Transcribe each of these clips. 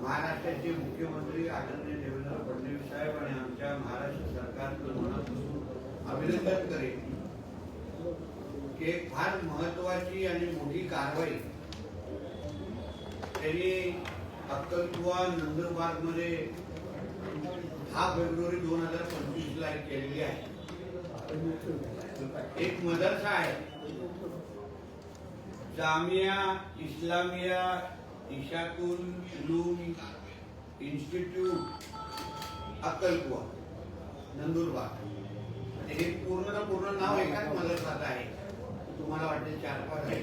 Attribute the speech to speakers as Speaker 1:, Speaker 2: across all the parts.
Speaker 1: महाराष्ट्राचे मुख्यमंत्री आदरणीय देवेंद्र फडणवीस साहेब आणि आमच्या महाराष्ट्र सरकारचं मनापासून अभिनंदन करेन की एक फार महत्वाची आणि मोठी कारवाई त्यांनी अक्कलकुवा नंदुरबारमध्ये दहा फेब्रुवारी दोन हजार पंचवीस ला केलेली आहे. एक मदरसा आहे. जामिया इस्लामिया इशाकुल उलूम इन्स्टिट्यूट अक्कलकुवा नंदुरबार. म्हणजे हे पूर्ण पूर्ण नाव एकाच मदरसाचं आहे. तुम्हाला वाटते चार पाच आहे.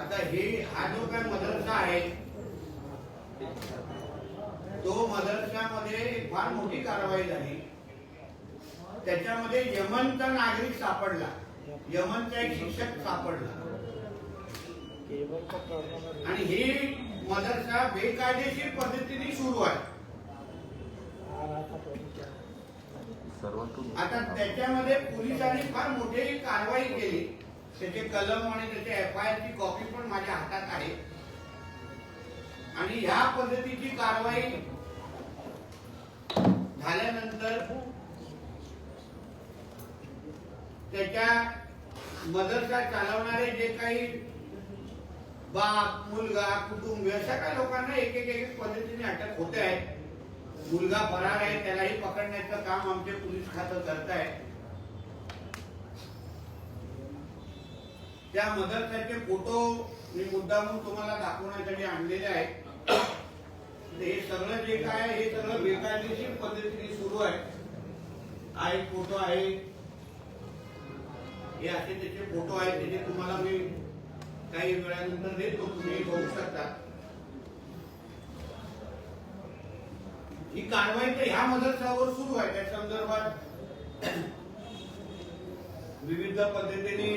Speaker 1: आता हे हा जो काय मदरसा आहे तो मदरशामध्ये फार मोठी कारवाई झाली. त्याच्यामध्ये यमनचा नागरिक सापडला. यमनचा एक शिक्षक सापडला. आणि ही मदरसा बेकायदेशीर पद्धतीने सुरू आहे. आता त्याच्यामध्ये पोलिसांनी फार मोठी कारवाई केली. त्याचे कलम आणि त्याच्या एफ आय ची कॉपी पण माझ्या हातात आहे. आणि ह्या पद्धतीची कारवाई झाल्यानंतर त्याच्या मदरसा चालवणारे जे काही बाप मुलगा कुटुंब अशा काही लोकांना एक एक एक पद्धतीने अटक होते आहे मुलगा फरार आहे त्यालाही पकडण्याचं काम आमचे पोलीस खातं करत आहे त्या मदरसाचे फोटो मी मुद्दामून तुम्हाला दाखवण्यासाठी आणलेले आहेत. हे सगळं जे काय हे सगळं बेकायदेशीर पद्धतीने सुरू आहे. हा एक फोटो आहे. हे असे त्याचे फोटो आहेत त्याचे तुम्हाला मी काही वेळानंतर देतो तुम्ही बघू शकता. ही कारवाई तर ह्या मदरसावर सुरू आहे. त्या संदर्भात विविध पद्धतीने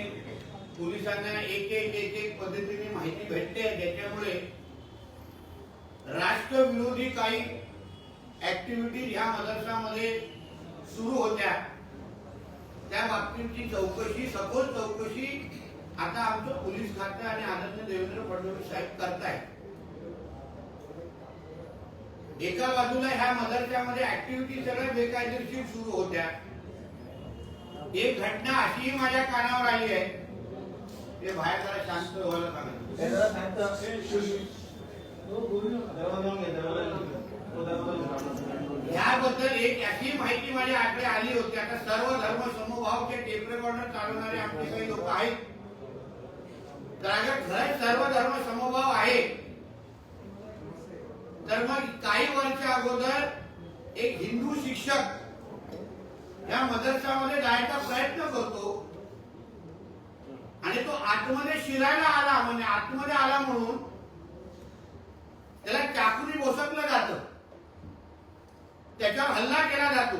Speaker 1: पोलिसांना एक एक एक एक पद्धतीने माहिती भेटते. ज्याच्यामुळे राष्ट्रविरोधी काही ऍक्टिव्हिटीज ह्या मदरसामध्ये सुरू होत्या. त्या बाबतीची चौकशी सखोल चौकशी आता आमचं पोलीस खातं आणि आदरणीय देवेंद्र फडणवीस साहेब करतायत एका बाजूला ह्या मदरशामध्ये ऍक्टिव्हिटी सगळ्या बेकायदेशीर सुरू होत्या. एक घटना अशीही माझ्या कानावर आली आहे. ते बाहेर जरा शांत व्हायला सांगितलं याबद्दल एक अशी माहिती माझ्या आकडे आली होती. आता सर्व धर्म समभावचे टेप रेकॉर्डर चालवणारे आमचे काही लोक आहेत. खरंच सर्व धर्म समभाव आहे. तर मग काही वर्ष अगोदर एक हिंदू शिक्षक या मदरसामध्ये जायचा प्रयत्न करतो. आणि तो आतमध्ये शिरायला आला म्हणजे आतमध्ये आला म्हणून त्याला चाकूने बोसकलं जात. त्याच्यावर हल्ला केला जातो.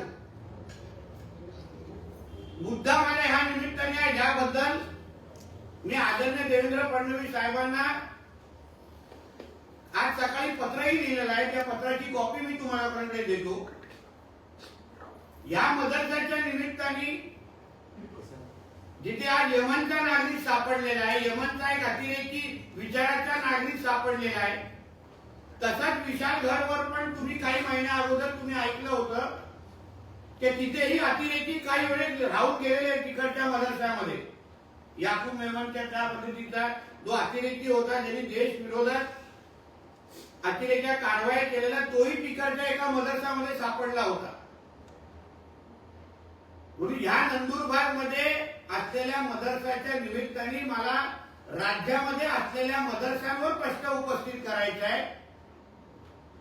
Speaker 1: बुद्धामध्ये ह्या निमित्ताने ज्याबद्दल मी आदरणीय देवेंद्र फडणवीस साहेबांना आज सकाळी पत्रही लिहिलेलं आहे. त्या पत्राची कॉपी मी तुम्हाला देतो. या मदरसाच्या निमित्ताने जिथे आज यमनचा नागरिक सापडलेला आहे यमनचा एक अतिरेकी विचाराचा नागरिक सापडलेला आहे तसाच विशाल घरवर पण तुम्ही काही महिन्या अगोदर तुम्ही ऐकलं होतं की तिथेही अतिरेकी काही वेळेस राहून गेलेले आहेत तिकडच्या मदरसामध्ये याकूब मेहमानच्या त्या पद्धतीचा जो अतिरेकी होता ज्यांनी देश विरोधात अतिरेक्या कारवाया केलेला तोही तिकडच्या एका मदरसामध्ये सापडला होता. म्हणून ह्या नंदुरबारमध्ये असलेल्या मदरसाच्या निमित्ताने मला राज्यामध्ये असलेल्या मदरसांवर प्रश्न उपस्थित करायचा आहे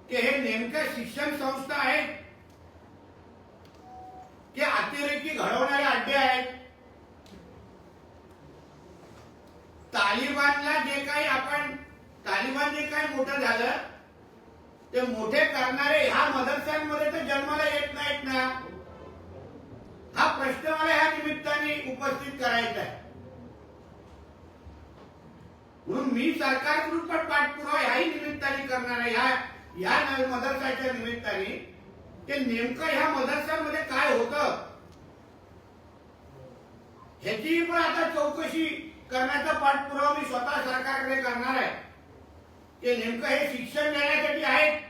Speaker 1: की हे नेमक्या शिक्षण संस्था आहेत की अतिरेकी घडवणारे अड्डे आहेत? तालिबानला जे काही आपण तालिबान जे काही मोठं झालं ते मोठे करणारे ह्या मदरशांमध्ये तर जन्माला येत नाहीत ना. हा प्रश्न मला ह्या निमित्ताने उपस्थित करायचा आहे. म्हणून मी सरकारकडून पण पाठपुरावा ह्याही निमित्ताने करणार आहे. ह्या या मदरसाच्या निमित्ताने. ते नेमकं ह्या मदरसांमध्ये काय होतं? ह्याची पण आता चौकशी करण्याचा पाठपुरावा मी स्वतः सरकारकडे करणार आहे. ते नेमकं हे शिक्षण देण्यासाठी आहेत?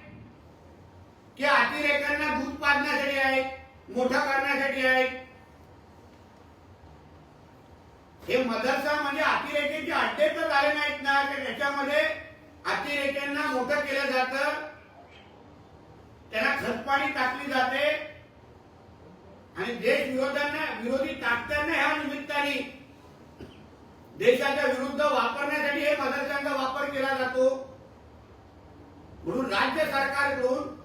Speaker 1: ते अतिरेकांना दूध पाजण्यासाठी आहेत? मोठं करण्यासाठी आहेत? हे मदरसा म्हणजे अतिरेकीचे अड्डे तर झाले नाहीत ना तर त्याच्यामध्ये अतिरेक्यांना मोठं केलं जातं. त्यांना खतपाणी टाकली जाते. आणि देश विरोधांना विरोधी ताकद्यांना ह्या निमित्ताने देशाच्या विरुद्ध वापरण्यासाठी हे मदरशांचा वापर केला जातो. म्हणून राज्य सरकारकडून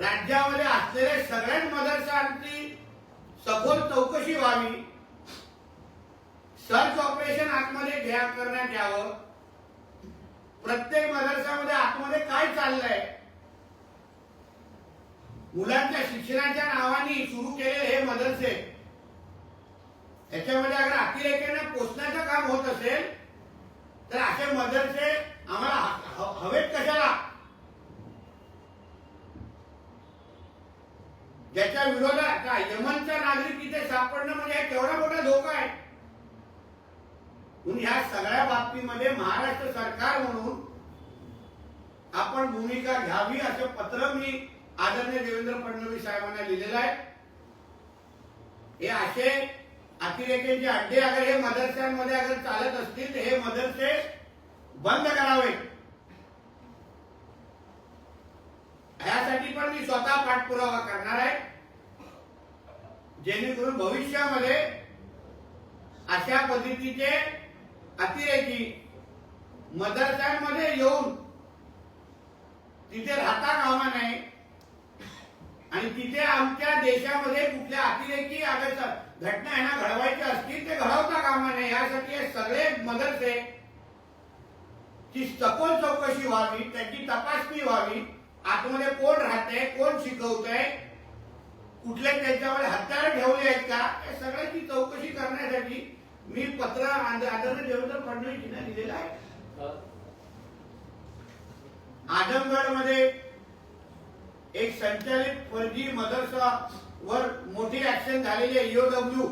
Speaker 1: राज्यामध्ये असलेल्या सगळ्याच मदरशांची सखोल चौकशी व्हावी. सर्च ऑपरेशन आतमध्ये घ्या करण्यात यावं. प्रत्येक मदरसामध्ये आतमध्ये काय चाललंय? मुलांच्या शिक्षणाच्या नावाने सुरू केलेले हे मदरसे याच्यामध्ये अगर अतिरेक्यांना पोचण्याचं काम होत असेल तर असे मदरसे आम्हाला हवेत कशाला? ज्याच्या विरोधात यमनचा नागरिक इथे सापडणं म्हणजे केवढा मोठा धोका आहे. म्हणून ह्या सगळ्या बाबतीमध्ये महाराष्ट्र सरकार म्हणून आपण भूमिका घ्यावी असं पत्र मी आदरणीय देवेंद्र फडणवीस साहेबांना लिहिलेलं आहे. हे असे अतिरेक्यांचे अड्डे अगर हे मदरशांमध्ये अगर चालत असतील तर हे मदरसे बंद करावे. यासाठी पण मी स्वतः पाठपुरावा करणार आहे. जेणेकरून भविष्यामध्ये अशा पद्धतीचे अतिरेकी मदरशांमध्ये येऊन तिथे राहता कामा नाही आणि तिथे आमच्या देशामध्ये कुठल्या अतिरेकी अगर घटना यांना घडवायच्या असतील ते घडवता कामा नये. यासाठी हे सगळे मदरसे ची सखोल चौकशी व्हावी त्याची तपासणी व्हावी. आतमध्ये कोण राहतंय कोण शिकवतंय कुठले त्याच्यामध्ये हत्यारं ठेवले आहेत का या सगळ्याची चौकशी करण्यासाठी मी पत्र आद- आदरणीय देवेंद्र फडणवीस यांना लिहिलेलं आहे. आजमगडमध्ये एक संचालित फर्जी मदरसा वर मोठी ऍक्शन झालेली आहे ईओडब्ल्यू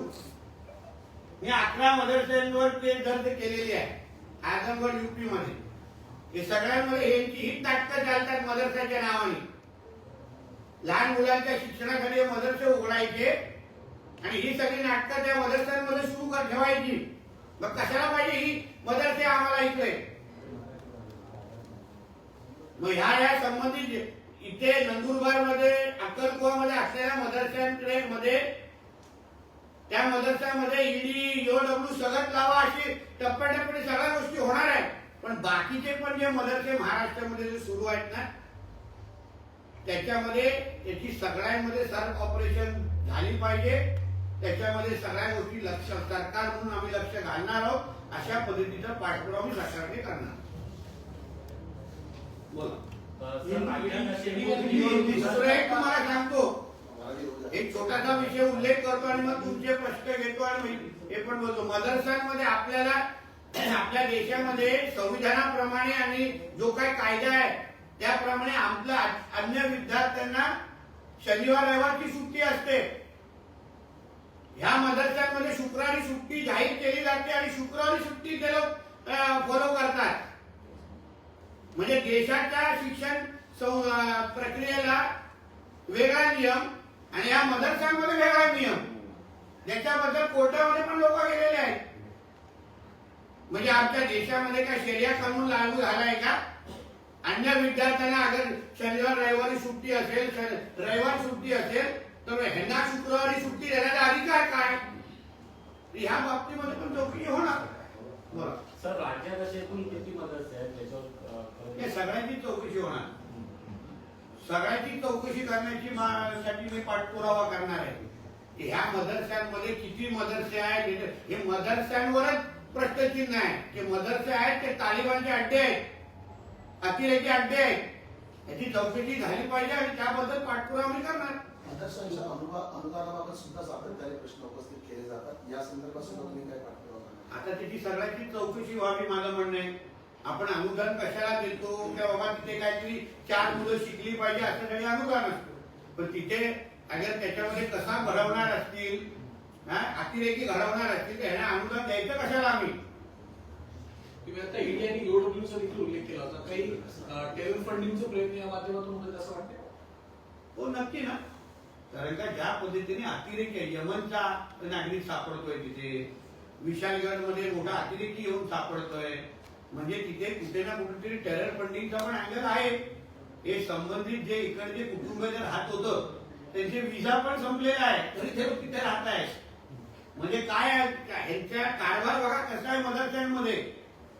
Speaker 1: मी अकरा मदरसांवर ते दर्ज केलेली आहे आजमगड युपी मध्ये. हे सगळ्यांमध्ये यांची ही ताकद चालतात मदरसाच्या नावाने. लहान मुलांच्या शिक्षणासाठी मदरसे उघडायचे आणि ही सगळी नाटकं त्या मदरसांमध्ये सुरू कर ठेवायची. मग कशाला पाहिजे ही मदरसे आम्हाला इकडे मग ह्या ह्या संबंधित इथे नंदुरबारमध्ये अक्कलकुवा मध्ये असलेल्या मदरशांकडे मध्ये त्या मदरशामध्ये ईडी डब्ल्यू सगळं लावा अशी टप्प्याटप्प्याने सगळ्या गोष्टी होणार आहेत. पण बाकीचे पण जे मदरसे महाराष्ट्रामध्ये जे सुरू आहेत ना त्याच्यामध्ये त्याची सगळ्यांमध्ये सर्व ऑपरेशन झाली पाहिजे. त्याच्यामध्ये सगळ्या गोष्टी लक्ष सरकार म्हणून आम्ही लक्ष घालणार आहोत. अशा पद्धतीचा पाठपुरावा सरकारने करणार. बोला. दुसरं तुम्हाला सांगतो एक छोटासा विषय उल्लेख करतो आणि मग तुमचे प्रश्न घेतो आणि हे पण बोलतो मदरसांमध्ये आपल्याला आपल्या देशामध्ये संविधानाप्रमाणे आणि जो काही कायदा आहे त्याप्रमाणे आपल्या अन्य विद्यार्थ्यांना शनिवार रविवारची सुट्टी असते ह्या मदरशांमध्ये शुक्रवारी सुट्टी जाहीर केली जाते आणि शुक्रवारी सुट्टी ते लोक फॉलो करतात. म्हणजे देशाच्या शिक्षण प्रक्रियेला वेगळा नियम आणि या मदरशांमध्ये वेगळा नियम. ज्याच्याबद्दल कोर्टामध्ये पण लोक गेलेले आहेत. म्हणजे आमच्या देशामध्ये काय शर्या कानून लागू झालाय का? अन्य विद्यार्थ्यांना अगर शनिवार रविवारी सुट्टी असेल रविवार सुट्टी असेल तर ह्यांना शुक्रवारी सुट्टी देण्याचा अधिकार काय? ह्या बाबतीमध्ये पण चौकशी होणार.
Speaker 2: सर राज्यात असे एकूण किती मदरसे आहेत? त्याच्यावर
Speaker 1: या सगळ्यांची चौकशी होणार. सगळ्याची चौकशी करण्याची साठी मी पाठपुरावा करणार आहे. की ह्या मदरशांमध्ये किती मदरसे आहेत? हे- मदरशांवरच प्रश्नचिन्ह आहे. जे मदरसे आहेत ते तालिबानचे अड्डे आहेत. अतिरेकी अड्डे आहेत. याची चौकशी झाली पाहिजे आणि त्याबद्दल पाठपुरावा आम्ही करणार.
Speaker 3: अनुदा- अनुदानाबाबत सुद्धा सातत्याने प्रश्न उपस्थित केले जातात. या संदर्भात सुद्धा तुम्ही काय पाठपुरावा करणार?
Speaker 1: आता त्याची सगळ्याची चौकशी व्हावी माझं म्हणणं आहे. आपण अनुदान कशाला देतो? किंवा बाबा तिथे काहीतरी चार मुलं शिकली पाहिजे असं काही अनुदान असतं. पण तिथे अगर त्याच्यामध्ये कसा घडवणार असतील अतिरेकी घडवणार असतील तर ह्यांना अनुदान द्यायचं कशाला आम्ही?
Speaker 4: तुम्ही आता ईडी आणि ईओडब्ल्यूचा देखील उल्लेख केला होता. काही टेरर फंडिंगचे प्रयत्न या माध्यमातून होतात असं वाटतं
Speaker 1: हो नक्की ना. कारण का ज्या पद्धतीने अतिरेकी आहे यमनचा नागरिक सापडतोय तिथे. विशालगडमध्ये मोठा अतिरेकी येऊन सापडतोय. म्हणजे तिथे कुठे ना कुठेतरी टेरर फंडिंगचा पण अँगल आहे. हे संबंधित जे इकडचे कुटुंब जे राहत होतं त्यांचे विजा पण संपलेला आहे तरी ते तिथे राहत आहे म्हणजे काय ह्यांचा कारभार बघा कसा आहे मदरशांमध्ये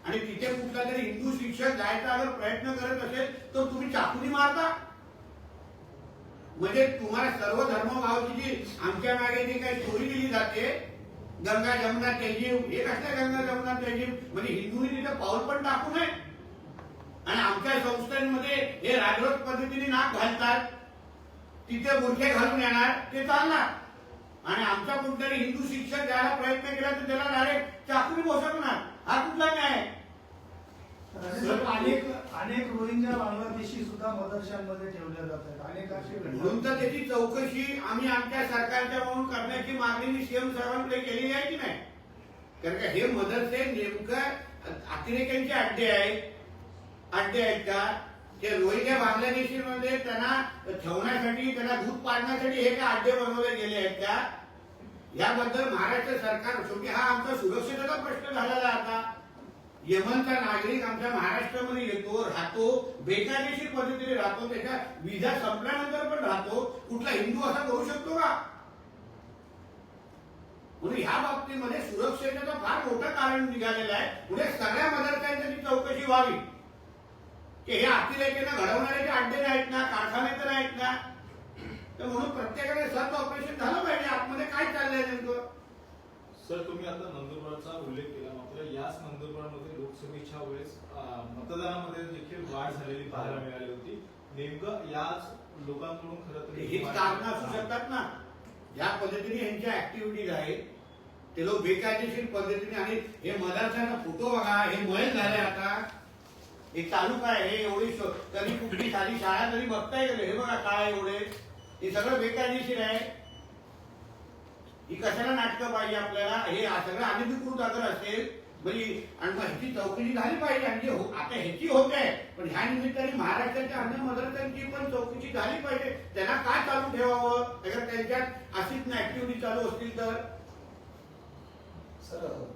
Speaker 1: आणि तिथे कुठला तरी हिंदू शिक्षक जायचा अगर प्रयत्न करत असेल तर तुम्ही चाकुनी मारता. म्हणजे तुम्हाला सर्व धर्मभावाची जी आमच्या मागे जी काही चोरी दिली जाते गंगा जमुना तेजीव हे कसल्या गंगा जमुना तेजीव म्हणजे हिंदूंनी तिथे पाऊल पण टाकू नये. आणि आमच्या संस्थांमध्ये हे राजवत पद्धतीने नाक घालतात. तिथे बुरखे घालून येणार ते चालणार. आणि आमच्या कुठतरी हिंदू शिक्षक द्यायला प्रयत्न केला तर त्याला डायरेक्ट चाकरी बसवणार. हा कुठला न्याय? आहे?
Speaker 5: अनेक अनेक रोहिंग्या बांगलादेशी सुद्धा मदरशांमध्ये ठेवल्या जातात अनेक असे
Speaker 1: म्हणून तर त्याची चौकशी आम्ही आमच्या सरकारच्या म्हणून करण्याची मागणी मी सीएम साहेबांकडे केलेली आहे की नाही? कारण का हे मदरसे नेमकं अतिरेक्यांचे अड्डे आहेत. अड्डे आहेत का? ते रोहिंग्या बांगलादेशी मध्ये त्यांना ठेवण्यासाठी त्यांना धूप पाडण्यासाठी हे काय अड्डे बनवले गेले आहेत का? याबद्दल महाराष्ट्र सरकार शेवटी हा आमचा सुरक्षेचा प्रश्न झालेला आता. यमनचा नागरिक आमच्या महाराष्ट्रामध्ये येतो राहतो बेकायदेशीर पद्धतीने राहतो त्याच्या विजा संपल्यानंतर पण राहतो. कुठला हिंदू असा करू शकतो का? म्हणून ह्या बाबतीमध्ये सुरक्षेचं फार मोठं कारण निघालेलं आहे. पुढे सगळ्या मदरशांची चौकशी व्हावी. की हे अतिरेकेनं घडवणारे जे अड्डे आहेत ना कारखाने तर आहेत ना. तर म्हणून प्रत्येकाने सर्व ऑपरेशन झालं पाहिजे आतमध्ये काय चाललंय नेमकं
Speaker 6: सर तुम्ही आता नंदुरबारचा उल्लेख केला मात्र याच नंदुरबारमध्ये लोकसभेच्या वेळेस मतदानामध्ये देखील वाढ झालेली पाहायला मिळाली होती. नेमकं याच लोकांकडून खरं तर
Speaker 1: हीच कारण असू शकतात ना. ज्या पद्धतीने यांच्या ऍक्टिव्हिटीज आहेत. ते लोक बेकायदेशीर पद्धतीने आणि हे मदरशाचा फोटो बघा हे मैल झाले आता. हे चालू काय हे एवढी कधी कुठली साधी शाळा तरी बघताय गेले हे बघा काय एवढे. हे सगळं बेकायदेशीर आहे. ही कशाला नाटकं पाहिजे आपल्याला? हे सगळं अनधिकृत अगर असेल म्हणजे आणि मग ह्याची चौकशी झाली पाहिजे. आणि हो- आता ह्याची होत आहे पण ह्या निमित्ताने महाराष्ट्राच्या अन्य मदरशांची पण चौकशी झाली पाहिजे. त्यांना काय चालू ठेवावं? अगर त्यांच्यात अशीच ऍक्टिव्हिटी चालू असतील तर?
Speaker 3: सर